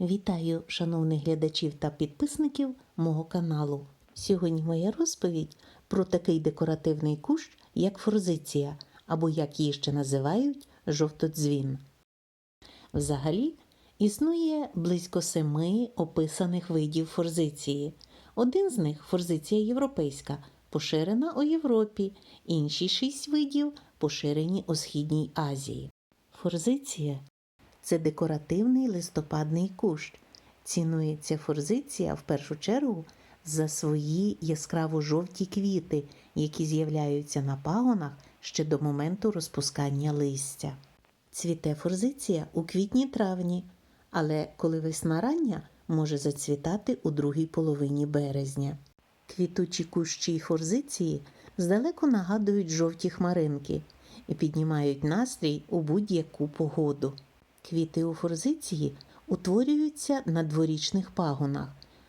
Вітаю, шановних глядачів та підписників мого каналу. Сьогодні моя розповідь про такий декоративний кущ, як форзиція, або як її ще називають жовтодзвін. Взагалі існує близько семи описаних видів форзиції. Один з них форзиція європейська, поширена у Європі, інші шість видів поширені у Східній Азії. Форзиція це декоративний листопадний кущ. Цінується форзиція в першу чергу за свої яскраво жовті квіти, які з'являються на пагонах ще до моменту розпускання листя. Цвіте форзиція у квітні-травні, але коли весна рання, може зацвітати у другій половині березня. Квітучі кущі й форзиції здалеку нагадують жовті хмаринки і піднімають настрій у будь-яку погоду. Квіти у форзиції утворюються на дворічних пагонах.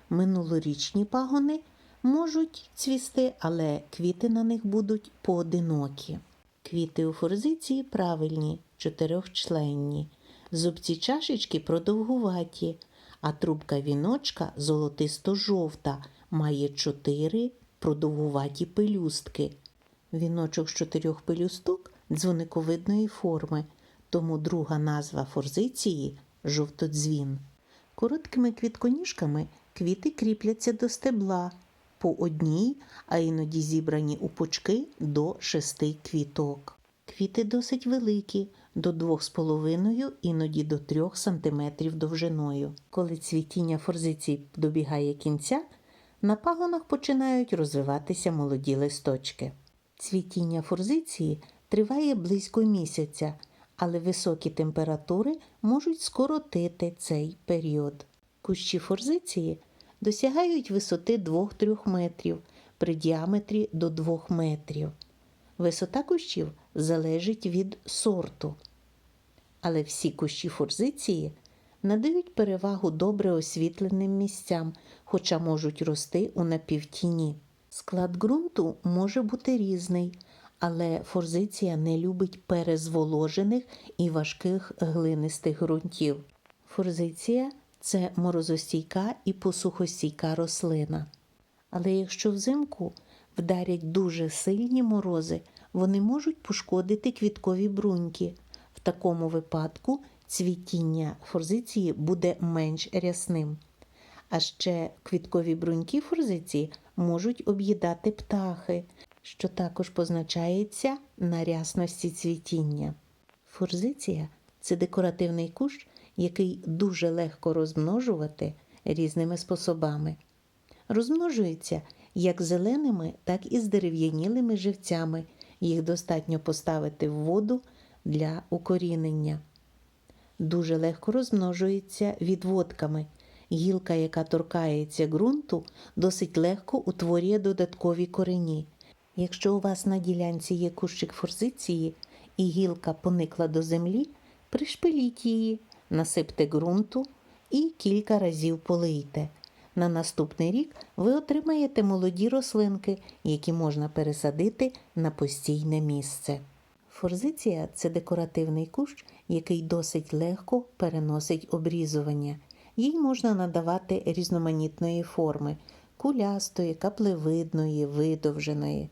Минулорічні пагони можуть цвісти, але квіти на них будуть поодинокі. Квіти у форзиції правильні, чотирьохчленні. Зубці чашечки продовгуваті, а трубка віночка золотисто-жовта, має чотири продовгуваті пелюстки. Віночок з чотирьох пелюсток дзвониковидної форми, тому друга назва форзиції жовтодзвін. Короткими квітконіжками квіти кріпляться до стебла по одній, а іноді зібрані у пучки до шести квіток. Квіти досить великі, до 2,5, іноді до 3 см довжиною. Коли цвітіння форзиції добігає кінця, на пагонах починають розвиватися молоді листочки. Цвітіння форзиції триває близько місяця, але високі температури можуть скоротити цей період. Кущі форзиції досягають висоти 2-3 метрів при діаметрі до 2 метрів. Висота кущів залежить від сорту. Але всі кущі форзиції надають перевагу добре освітленим місцям, хоча можуть рости у напівтіні. Склад ґрунту може бути різний, але форзиція не любить перезволожених і важких глинистих ґрунтів. Форзиція це морозостійка і посухостійка рослина. Але якщо взимку вдарять дуже сильні морози, вони можуть пошкодити квіткові бруньки. В такому випадку цвітіння форзиції буде менш рясним. А ще квіткові бруньки форзиції можуть об'їдати птахи, що також позначається на рясності цвітіння. Форзиція це декоративний кущ, який дуже легко розмножувати різними способами. Розмножується як зеленими, так і з дерев'янілими живцями. Їх достатньо поставити в воду для укорінення. Дуже легко розмножується відводками. Гілка, яка торкається ґрунту, досить легко утворює додаткові корені. Якщо у вас на ділянці є кущик форзиції і гілка поникла до землі, пришпиліть її, насипте ґрунту і кілька разів полийте. На наступний рік ви отримаєте молоді рослинки, які можна пересадити на постійне місце. Форзиція це декоративний кущ, який досить легко переносить обрізування. Їй можна надавати різноманітної форми кулястої, каплевидної, видовженої.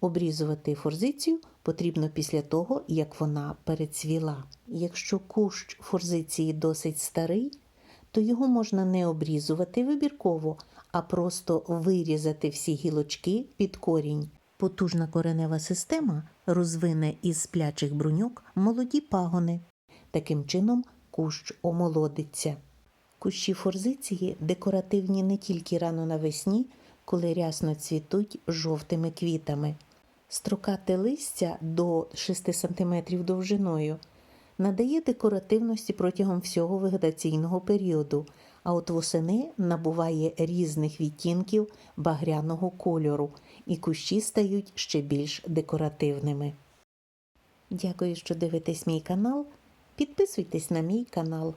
Обрізувати форзицію потрібно після того, як вона перецвіла. Якщо кущ форзиції досить старий, то його можна не обрізувати вибірково, а просто вирізати всі гілочки під корінь. Потужна коренева система розвине із сплячих бруньок молоді пагони. Таким чином кущ омолодиться. Кущі форзиції декоративні не тільки рано навесні, коли рясно цвітуть жовтими квітами. Строкате листя до 6 см довжиною надає декоративності протягом всього вегетаційного періоду, а от восени набуває різних відтінків багряного кольору, і кущі стають ще більш декоративними. Дякую, що дивитесь мій канал. Підписуйтесь на мій канал.